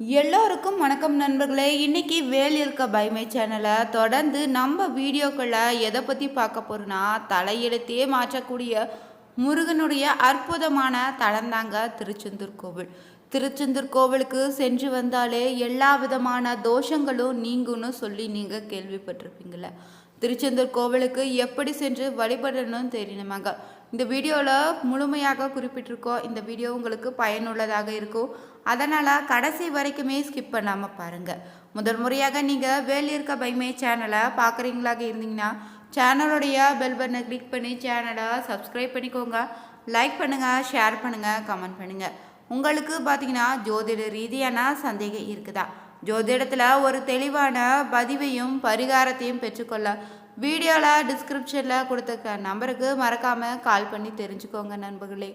எல்லோருக்கும் வணக்கம் நண்பர்களே. இன்னைக்கு வேல் இருக்க பயமை சேனலை தொடர்ந்து நம்ம வீடியோக்களை எதை பற்றி பார்க்க போகிறோன்னா தலையெழுத்தையே மாற்றக்கூடிய முருகனுடைய அற்புதமான தளந்தாங்க திருச்செந்தூர் கோவில். திருச்செந்தூர் கோவிலுக்கு சென்று வந்தாலே எல்லா விதமான தோஷங்களும் நீங்கும்னு சொல்லி நீங்கள் கேள்விப்பட்டிருப்பீங்கள திருச்செந்தூர் கோவிலுக்கு எப்படி சென்று வழிபடணும்னு தெரியணுமாங்க இந்த வீடியோவில் முழுமையாக குறிப்பிட்டிருக்கோம். இந்த வீடியோ உங்களுக்கு பயனுள்ளதாக இருக்கும். அதனால் கடைசி வரைக்குமே ஸ்கிப் பண்ணாமல் பாருங்கள் முதல் முறையாக நீங்கள் வேல் இருக்க பைமே சேனலை பார்க்குறீங்களாக இருந்தீங்கன்னா சேனலுடைய பெல் பட்டனை கிளிக் பண்ணி சேனலை சப்ஸ்கிரைப் பண்ணிக்கோங்க. லைக் பண்ணுங்கள் ஷேர் பண்ணுங்கள் கமெண்ட் பண்ணுங்கள் உங்களுக்கு பார்த்தீங்கன்னா ஜோதிட ரீதியான சந்தேகம் இருக்குதா? ஜோதிடத்தில் ஒரு தெளிவான பதிவையும் பரிகாரத்தையும் பெற்றுக்கொள்ள வீடியோவில் டிஸ்கிரிப்ஷனில் கொடுத்துருக்க நம்பருக்கு மறக்காமல் கால் பண்ணி தெரிஞ்சுக்கோங்க நண்பர்களே.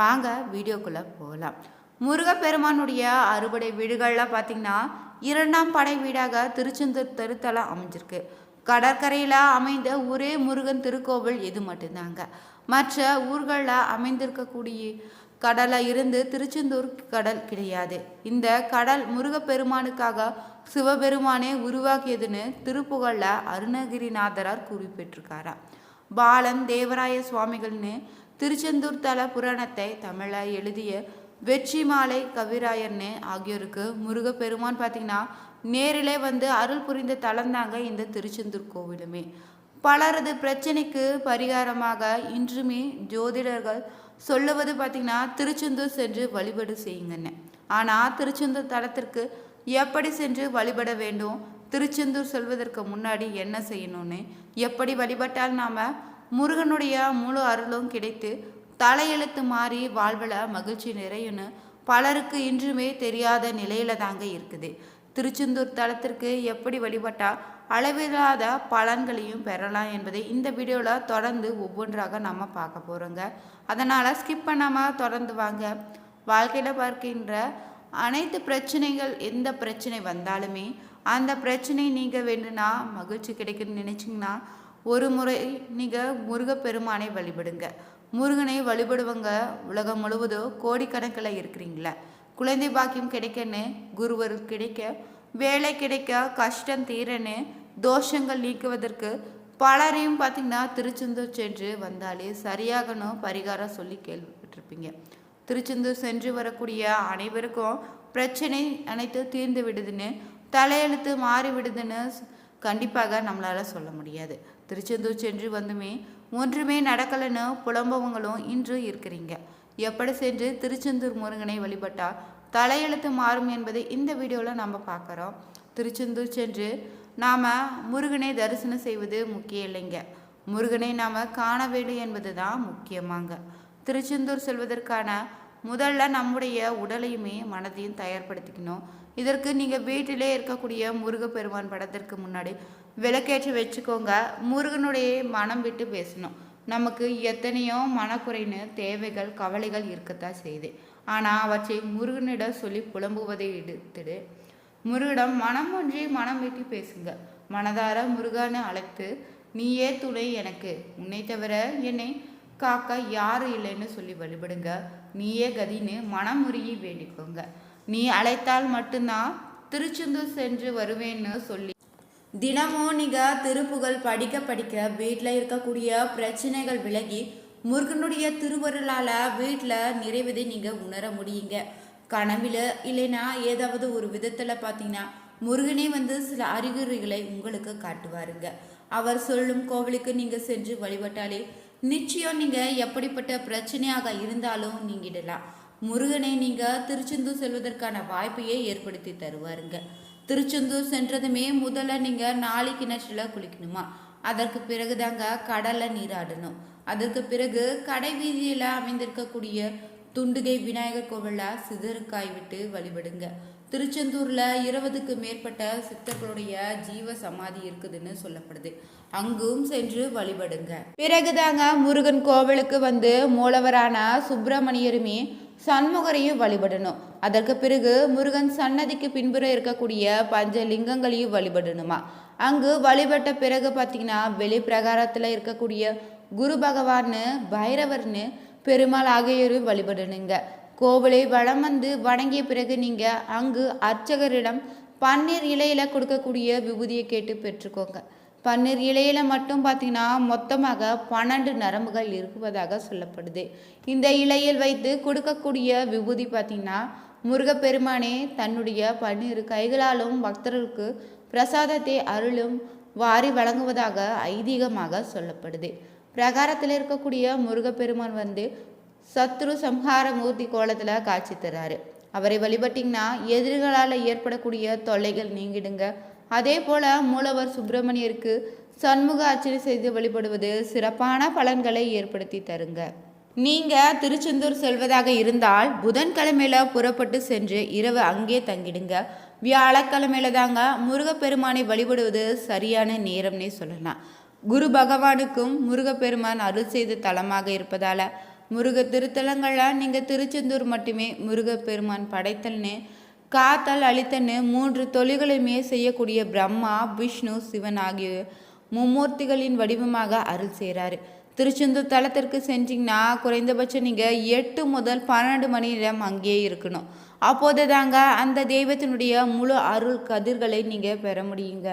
வாங்க வீடியோக்குள்ளே போகலாம் முருகப்பெருமானுடைய அறுபடை வீடுகளில் பார்த்தீங்கன்னா இரண்டாம் படை வீடாக திருச்செந்தூர் திருத்தலம் அமைஞ்சிருக்கு. கடற்கரையில் அமைந்த ஒரே முருகன் திருக்கோவில் இது மட்டும்தாங்க. மற்ற ஊர்களில் அமைந்திருக்கக்கூடிய கடலை இருந்து திருச்செந்தூர் கடல் கிடையாது. இந்த கடல் முருகப்பெருமானுக்காக சிவபெருமானே உருவாக்கியதுன்னு திருப்புகழில் அருணகிரிநாதரார் குறிப்பிட்டிருக்காராம். பாலன் தேவராய சுவாமிகள்னு திருச்செந்தூர் தல புராணத்தை தமிழில் எழுதிய வெற்றி மாலை கவிராயர்னு ஆகியோருக்கு முருகப்பெருமான் பார்த்தீங்கன்னா நேரிலே வந்து அருள் புரிந்த தலம்தாங்க இந்த திருச்செந்தூர் கோவிலுமே. பலரது பிரச்சனைக்கு பரிகாரமாக இன்றுமே ஜோதிடர்கள் சொல்லுவது பார்த்திங்கன்னா திருச்செந்தூர் சென்று வழிபாடு செய்யுங்கன்னு. ஆனால் திருச்செந்தூர் தலத்திற்கு எப்படி சென்று வழிபட வேண்டும்? திருச்செந்தூர் செல்வதற்கு முன்னாடி என்ன செய்யணும்னு? எப்படி வழிபட்டால் நாம் முருகனுடைய முழு அருளும் கிடைத்து தலையெழுத்து மாறி வாழ்வில் மகிழ்ச்சி நிறையும்னு பலருக்கு இன்றுமே தெரியாத நிலையில தாங்க இருக்குது. திருச்செந்தூர் தலத்திற்கு எப்படி வழிபட்டால் அளவில்லாத பலன்களையும் பெறலாம் என்பதை இந்த வீடியோவில் தொடர்ந்து ஒவ்வொன்றாக நம்ம பார்க்க போகிறோங்க அதனால் ஸ்கிப் பண்ணாமல் தொடர்ந்து வாங்க. வாழ்க்கையில் பார்க்கின்ற அனைத்து பிரச்சனைகள் எந்த பிரச்சனை வந்தாலுமே அந்த பிரச்சனை நீங்கள் வேணும்னா மகிழ்ச்சி கிடைக்குன்னு நினச்சிங்கன்னா ஒரு முறை நீங்கள் முருகப்பெருமானை வழிபடுங்க. முருகனை வழிபடுவங்க உலகம் முழுவதும் கோடிக்கணக்கில் இருக்கிறீங்களே. குழந்தை பாக்கியம் கிடைக்கன்னு குருவர் கிடைக்க வேலை கிடைக்க கஷ்டம் தீரன்னு தோஷங்கள் நீக்குவதற்கு பலரையும் பார்த்திங்கன்னா திருச்செந்தூர் சென்று வந்தாலே சரியாகணும் பரிகாரம் சொல்லி கேள்விப்பட்டிருப்பீங்க. திருச்செந்தூர் சென்று வரக்கூடிய அனைவருக்கும் பிரச்சனை அனைத்து தீர்ந்து விடுதுன்னு தலையெழுத்து மாறி விடுதுன்னு கண்டிப்பாக நம்மளால் சொல்ல முடியாது. திருச்செந்தூர் சென்று வந்துமே ஒன்றுமே நடக்கலைன்னு புலம்பவங்களும் இன்று இருக்கிறீங்க. எப்படி சென்று திருச்செந்தூர் முருகனை வழிபட்டால் தலையெழுத்து மாறும் என்பதை இந்த வீடியோவில் நம்ம பார்க்குறோம். திருச்செந்தூர் சென்று நாம் முருகனை தரிசனம் செய்வது முக்கியம் இல்லைங்க. முருகனை நாம் காண வேண்டும் என்பது தான் முக்கியமாங்க. திருச்செந்தூர் செல்வதற்கான முதல்ல நம்முடைய உடலையுமே மனதையும் தயார்படுத்திக்கணும். இதற்கு நீங்கள் வீட்டிலே இருக்கக்கூடிய முருகப்பெருமான் படத்திற்கு முன்னாடி விளக்கேற்றி வச்சுக்கோங்க. முருகனுடைய மனம் விட்டு பேசணும். நமக்கு எத்தனையோ மனக்குறைன்னு தேவைகள் கவலைகள் இருக்கத்தான் செய்யுது. ஆனால் அவற்றை முருகனிடம் சொல்லி புலம்புவதை எடுத்துடு. முருகனிடம் மனம் ஒன்றி மனம் விட்டு பேசுங்க. மனதார முருகான்னு அழைத்து நீயே துணை எனக்கு. உன்னை தவிர என்னை காக்க யாரும் இல்லைன்னு சொல்லி வழிபடுங்க. நீயே கதின்னு மனமுருகி வேண்டிக்கோங்க. நீ அழைத்தால் மட்டும்தான் திருச்செந்தூர் சென்று வருவேன்னு சொல்லி. தினமும் நீங்கள் திருப்புகழ் படிக்க படிக்க வீட்டில் இருக்கக்கூடிய பிரச்சனைகள் விலகி முருகனுடைய திருவருளால் வீட்டில் நிறைவதை நீங்கள் உணர முடியுங்க. கனவில் இல்லைன்னா ஏதாவது ஒரு விதத்தில் பார்த்தீங்கன்னா முருகனே வந்து சில அறிகுறிகளை உங்களுக்கு காட்டுவாருங்க. அவர் சொல்லும் கோவிலுக்கு நீங்கள் சென்று வழிபட்டாலே நிச்சயம் நீங்கள் எப்படிப்பட்ட பிரச்சனையாக இருந்தாலும் நீங்கிடலாம். முருகனை நீங்கள் திருச்செந்தூர் செல்வதற்கான வாய்ப்பையே ஏற்படுத்தி தருவாருங்க. திருச்செந்தூர் சென்றதுமே முதல்ல நீங்கள் நாளை கிணற்றில் குளிக்கணுமா? அதற்கு பிறகு தாங்க கடலை நீராடணும். அதற்கு பிறகு கடை வீதியில் அமைந்திருக்கக்கூடிய துண்டுகை விநாயகர் கோவிலில் சிதறுக்காய் விட்டு வழிபடுங்க. திருச்செந்தூரில் இருபதுக்கு மேற்பட்ட சித்தர்களுடைய ஜீவ சமாதி இருக்குதுன்னு சொல்லப்படுது. அங்கும் சென்று வழிபடுங்க. பிறகுதாங்க முருகன் கோவிலுக்கு வந்து மூலவரான சுப்பிரமணியருமே சண்முகரையும் வழிபடணும். அதற்கு பிறகு முருகன் சன்னதிக்கு பின்புற இருக்கக்கூடிய பஞ்ச லிங்கங்களையும் வழிபடணுமா? அங்கு வழிபட்ட பிறகு பார்த்தீங்கன்னா வெளிப்பிரகாரத்தில் இருக்கக்கூடிய குரு பகவான்னு பைரவர்னு பெருமாள் ஆகியோரும் வழிபடணுங்க கோவிலை வளம் வந்து வணங்கிய பிறகு நீங்கள் அங்கு அர்ச்சகரிடம் பன்னீர் இலையில் கொடுக்கக்கூடிய விபூதியை கேட்டு பெற்றுக்கோங்க. பன்னீர் இலையில மட்டும் பார்த்தீங்கன்னா மொத்தமாக பன்னெண்டு நரம்புகள் இருப்பதாக சொல்லப்படுது. இந்த இலையில் வைத்து கொடுக்கக்கூடிய விபூதி பார்த்தீங்கன்னா முருகப்பெருமானே தன்னுடைய பன்னிரு கைகளாலும் பக்தர்களுக்கு பிரசாதத்தை அருளும் வாரி வழங்குவதாக ஐதீகமாக சொல்லப்படுது. பிரகாரத்தில் இருக்கக்கூடிய முருகப்பெருமான் வந்து சத்ரு சம்ஹார மூர்த்தி கோலத்தில் காட்சி தராரு. அவரை வழிபட்டிங்கன்னா எதிரிகளால் ஏற்படக்கூடிய தொல்லைகள் நீங்கிடுங்க. அதே போல் மூலவர் சுப்பிரமணியருக்கு சண்முக அர்ச்சனை செய்து வழிபடுவது சிறப்பான பலன்களை ஏற்படுத்தி தருங்க. நீங்கள் திருச்செந்தூர் செல்வதாக இருந்தால் புதன்கிழமையில் புறப்பட்டு சென்று இரவு அங்கே தங்கிடுங்க. வியாழக்கிழமையில தாங்க முருகப்பெருமானை வழிபடுவது சரியான நேரம்னே சொல்லலாம். குரு பகவானுக்கும் முருகப்பெருமான் அருள் செய்த தலமாக இருப்பதால் முருக திருத்தலங்களில் நீங்கள் திருச்செந்தூர் மட்டுமே முருகப்பெருமான் படைத்தல்னு காத்தல் அழித்தன்னு மூன்று தொழில்களையுமே செய்யக்கூடிய பிரம்மா விஷ்ணு சிவன் ஆகிய மும்மூர்த்திகளின் வடிவமாக அருள் செய்கிறாரு திருச்செந்தூர் தலத்திற்கு சென்றீங்கன்னா குறைந்தபட்சம் நீங்கள் எட்டு முதல் பன்னெண்டு மணி நேரம் அங்கேயே இருக்கணும். அப்போது தாங்க அந்த தெய்வத்தினுடைய முழு அருள் கதிர்களை நீங்கள் பெற முடியுங்க.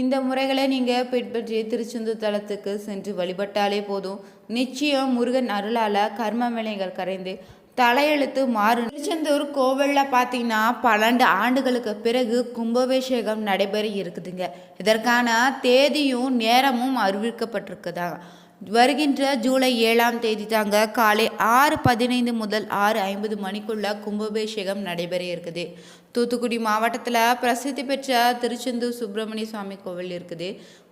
இந்த முறைகளை நீங்கள் பின்பற்றி திருச்செந்தூர் தலத்துக்கு சென்று வழிபட்டாலே போதும். நிச்சயம் முருகன் அருளால் கர்ம வினைகள் கரைந்து தலையெழுத்து மாறும். திருச்செந்தூர் கோவிலில் பார்த்தீங்கன்னா பன்னெண்டு ஆண்டுகளுக்கு பிறகு கும்பாபிஷேகம் நடைபெற இருக்குதுங்க. இதற்கான தேதியும் நேரமும் அறிவிக்கப்பட்டிருக்குதாங்க. வருகின்ற ஜூலை ஏழாம் தேதி தாங்க காலை ஆறு பதினைந்து முதல் ஆறு ஐம்பது மணிக்குள்ள கும்பாபிஷேகம் நடைபெற இருக்குது. தூத்துக்குடி மாவட்டத்தில் பிரசித்தி பெற்ற திருச்செந்தூர் சுப்பிரமணிய சுவாமி கோவில் இருக்குது.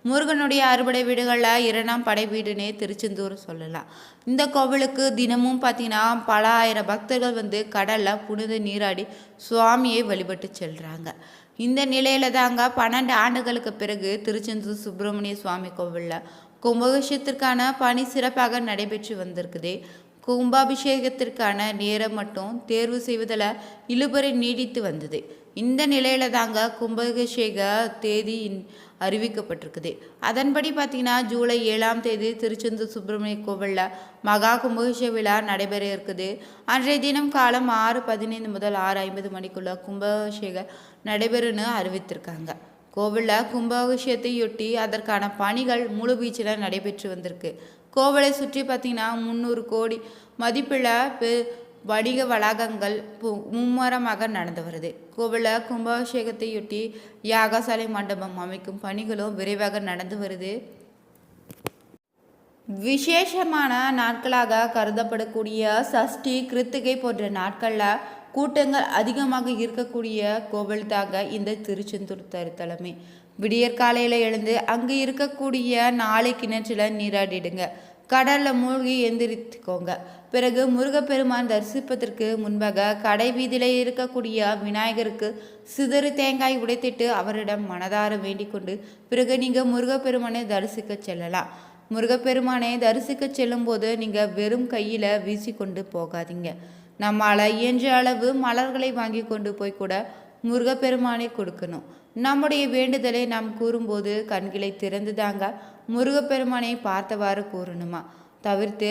முருகனுடைய அறுபடை வீடுகளில் இரண்டாம் படை வீடுனே திருச்செந்தூர் சொல்லலாம். இந்த கோவிலுக்கு தினமும் பார்த்தீங்கன்னா பல ஆயிரம் பக்தர்கள் வந்து கடலில் புனித நீராடி சுவாமியை வழிபட்டு செல்கிறாங்க இந்த நிலையில தாங்க பன்னெண்டு ஆண்டுகளுக்கு பிறகு திருச்செந்தூர் சுப்பிரமணிய சுவாமி கோவிலில் கும்பகஷத்திற்கான பணி சிறப்பாக நடைபெற்று வந்திருக்குது. கும்பாபிஷேகத்திற்கான நேரம் மட்டும் தேர்வு செய்வதில் இழுபறி நீடித்து வந்தது. இந்த நிலையில தாங்க கும்பாபிஷேக தேதி அறிவிக்கப்பட்டிருக்குது. அதன்படி பார்த்தீங்கன்னா ஜூலை ஏழாம் தேதி திருச்செந்தூர் சுப்பிரமணிய கோவிலில் மகா கும்பாபிஷேக விழா நடைபெற இருக்குது. அன்றைய தினம் காலம் ஆறு பதினைந்து முதல் ஆறு ஐம்பது மணிக்குள்ள கும்பாபிஷேகம் நடைபெறும்னு அறிவித்திருக்காங்க. கோவிலில் கும்பாபிஷேகத்தையொட்டி அதற்கான பணிகள் முழுவீச்சில் நடைபெற்று வந்திருக்கு. கோவிலை சுற்றி பார்த்திங்கன்னா முந்நூறு கோடி மதிப்பில் பெ வணிக வளாகங்கள் மும்மரமாக நடந்து வருது. கோவிலில் கும்பாபிஷேகத்தையொட்டி யாகசாலை மண்டபம் அமைக்கும் பணிகளும் விரைவாக நடந்து வருது. விசேஷமான நாட்களாக கருதப்படக்கூடிய சஷ்டி கிருத்திகை போன்ற நாட்களில் கூட்டங்கள் அதிகமாக இருக்கக்கூடிய கோவில் தாங்க இந்த திருச்செந்தூர் தருத்தலமே விடியற் காலையில் எழுந்து அங்கே இருக்கக்கூடிய நாளை கிணற்றில் நீராடிடுங்க. கடலில் மூழ்கி எந்திரித்துக்கோங்க. பிறகு முருகப்பெருமான் தரிசிப்பதற்கு முன்பாக கடை வீதியில் இருக்கக்கூடிய விநாயகருக்கு சிதறு தேங்காய் உடைத்திட்டு அவரிடம் மனதார வேண்டிக் கொண்டு பிறகு நீங்கள் முருகப்பெருமானை தரிசிக்க செல்லலாம். முருகப்பெருமானை தரிசிக்க செல்லும்போது நீங்கள் வெறும் கையில் வீசிக்கொண்டு போகாதீங்க. நம்மால் இயன்ற அளவு மலர்களை வாங்கி கொண்டு போய் கூட முருகப்பெருமானை கொடுக்கணும். நம்முடைய வேண்டுதலை நாம் கூறும்போது கண்களை திறந்து தாங்க முருகப்பெருமானை பார்த்தவாறு கூறணுமா? தவிர்த்து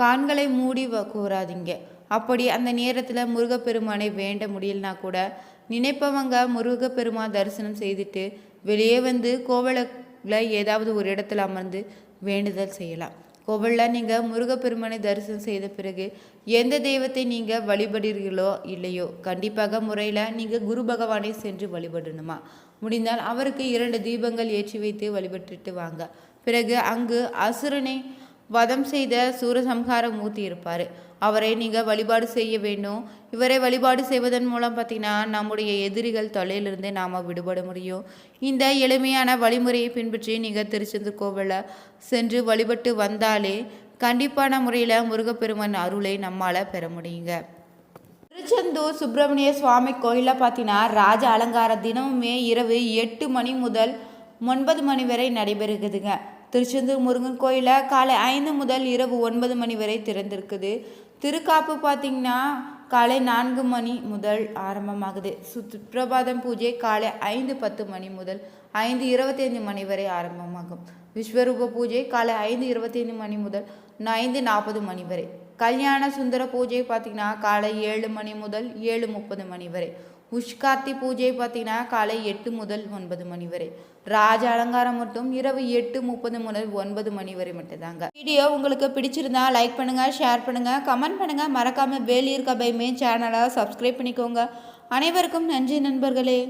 கான்களை மூடி கூறாதீங்க. அப்படி அந்த நேரத்தில் முருகப்பெருமானை வேண்ட முடியலனா கூட நினைப்பவங்க முருகப்பெருமான் தரிசனம் செய்துட்டு வெளியே வந்து கோவிலில் ஏதாவது ஒரு இடத்துல அமர்ந்து வேண்டுதல் செய்யலாம். கோவிலில் நீங்கள் முருகப்பெருமானை தரிசனம் செய்த பிறகு எந்த தெய்வத்தை நீங்கள் வழிபடுறீர்களோ இல்லையோ கண்டிப்பாக முறையில் நீங்கள் குரு பகவானை சென்று வழிபடணுமா? முடிந்தால் அவருக்கு இரண்டு தீபங்கள் ஏற்றி வைத்து வழிபட்டுட்டு வாங்க. பிறகு அங்கு அசுரனை வதம் செய்த சூரசம்ஹார மூர்த்தி இருப்பார். அவரை நீங்கள் வழிபாடு செய்ய வேண்டும். இவரை வழிபாடு செய்வதன் மூலம் பார்த்திங்கன்னா நம்முடைய எதிரிகள் தொலையிலிருந்தே நாம் விடுபட முடியும். இந்த எளிமையான வழிமுறையை பின்பற்றி நீங்கள் திருச்செந்தூர் கோவிலில் சென்று வழிபட்டு வந்தாலே கண்டிப்பான முறையில் முருகப்பெருமன் அருளை நம்மால் பெற முடியுங்க. திருச்செந்தூர் சுப்பிரமணிய சுவாமி கோயிலில் பார்த்தீங்கன்னா ராஜ அலங்கார தினமுமே இரவு எட்டு மணி முதல் ஒன்பது மணி வரை நடைபெறுகுதுங்க திருச்செந்தூர் முருகன் கோயிலில் காலை ஐந்து முதல் இரவு ஒன்பது மணி வரை திறந்திருக்குது. திருக்காப்பு பார்த்திங்கன்னா காலை நான்கு மணி முதல் ஆரம்பமாகுது. சுப்பிரபாதம் பூஜை காலை ஐந்து பத்து மணி முதல் ஐந்து இருபத்தைந்து மணி வரை ஆரம்பமாகும். விஸ்வரூப பூஜை காலை ஐந்து இருபத்தைந்து மணி முதல் ஐந்து நாற்பது மணி வரை. கல்யாண சுந்தர பூஜை பார்த்திங்கன்னா காலை ஏழு மணி முதல் ஏழு முப்பது மணி வரை. உஷ்கார்த்தி பூஜை பார்த்தீங்கன்னா காலை எட்டு முதல் ஒன்பது மணி வரை. ராஜ அலங்காரம் மட்டும் இரவு எட்டு முப்பது முதல் ஒன்பது மணி வரை மட்டும்தாங்க. வீடியோ உங்களுக்கு பிடிச்சிருந்தா லைக் பண்ணுங்கள் ஷேர் பண்ணுங்கள் கமெண்ட் பண்ணுங்கள் மறக்காமல் வேலியிருக்க பைமே சேனலை சப்ஸ்கிரைப் பண்ணிக்கோங்க. அனைவருக்கும் நன்றி நண்பர்களே.